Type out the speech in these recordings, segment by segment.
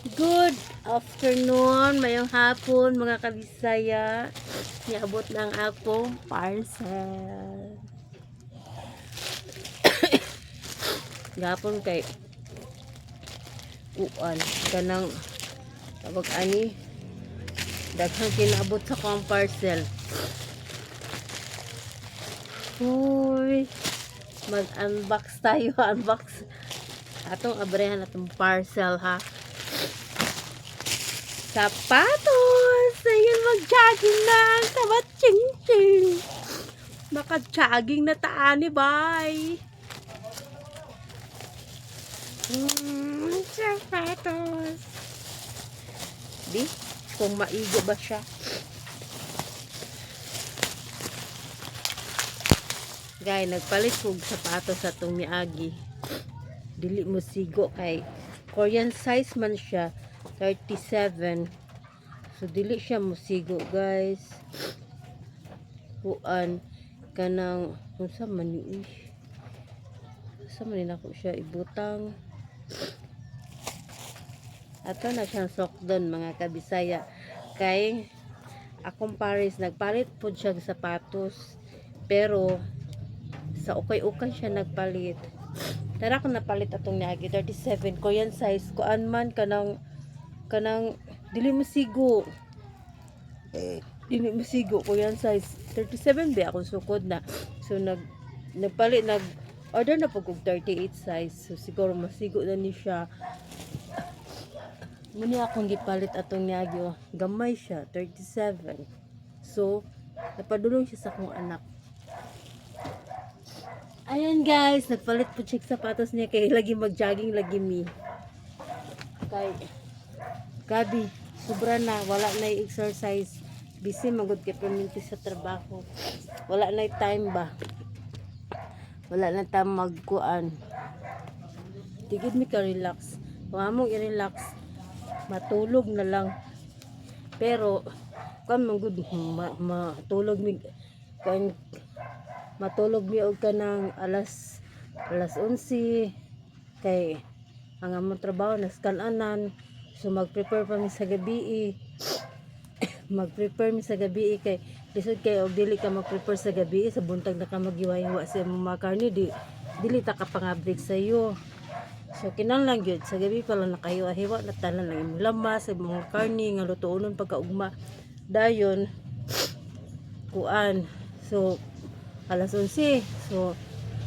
Good afternoon, mayong hapon mga kabisaya. Niabot ng akong parcel. Gapon kay kuan kanang tawag ani daghang kinabot sa kong parcel. Uy, mag-unbox tayo, unbox atong abrehan atong parcel ha. Sapatos! Ayun, mag-jogging na ang tabat ching-ching. Maka-jogging na taani, bye! Mm, sapatos! Di, kung maigo ba siya. Gay, nagpalit kog sapatos sa itong miagi. Dili mo sigo kay Korean size man siya. 37 so dili siya musigo guys. Kuan kanang unsa man ni sa man nako siya ibutang? Ato na siyang sokdon mga kabisaya. Kay akong pares nagpalit po siya sapatos. Pero sa ukay-ukay siya nagpalit. Tara ko napalit atong niagi 37 ko yan size. Kuan man kanang kanang dili masigo. Eh. Dili masigo ko yan size 37 ba akong sukod na. So nag nagpalit nag order na pag og 38 size. So siguro masigo na ni siya. Muni akong gipalit atong niagi oh. gamay siya 37 so napadulong siya sa akong anak. Ayan guys, nagpalit po check sapatos niya. Kay lagi mag-jogging lagi mi. Kay Gabi, sobra na, wala na exercise. Busy magod kay perminti sa trabaho. Wala na time ba? Wala na time magkuan. Tigid mi ka relax. Kung among i-relax, matulog na lang. Pero, kung magud ma, matulog mi kung matulog mi og kanang alas alas 11 kay ang among trabaho nas kananan so mag-prepare pa mi sa gabi mag-prepare mi sa gabi kay lisod kay og dili ka mag-prepare sa gabi sa buntag na ka magiwahiwa sa mga karne di dili ta ka pangabrik sa iyo. So kinahanglan gyud sa gabi pa lang nakahiwa-hiwa na tanan lang imong lamas sa imong karne nga lutuonon pagkaugma. Dayon kuan so alas 11 so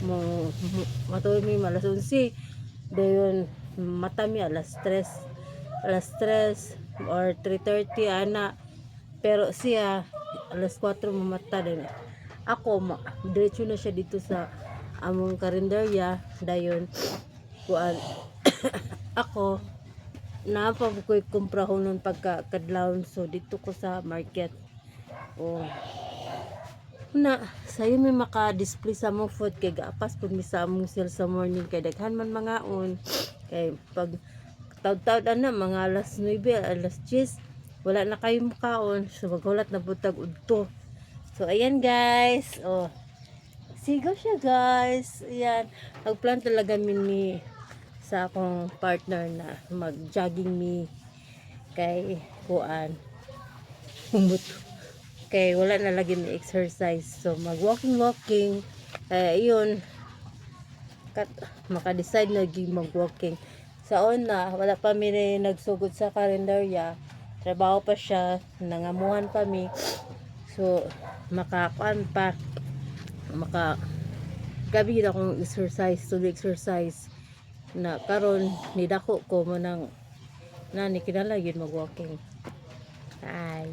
mo matulog mi alas 11 dayon mata mi alas 3 alas 3 or 3.30 ana. Pero siya alas 4 mamata din. Ako ma, diretso na siya dito sa among karinderya. Dayon kuan ako napa ko kumprahon nun pagka kadlawon so dito ko sa market. Oh na sayo may maka-display sa mong food. Kay gaapas pag mi sa among sale sa morning. Kay daghan man mga on. Kay pag taud-taud ana mga alas 9 alas 10 wala na kayo mukaon so maghulat na butag udto. So ayan guys. Oh. Sigaw siya guys. Ayan. Nagplan talaga mi ni sa akong partner na mag jogging mi kay kuan. Humot kay wala na lagi na exercise. So mag walking walking eh yun kat maka-decide na gi mag walking sa una wala pa mi nagsugod sa kalendarya trabaho pa siya nangamuhan pa mi. So makakuan pa. Maka gabi na akong exercise to exercise. Na karon nidako ko mo nang na ni kinala yun mag walking bye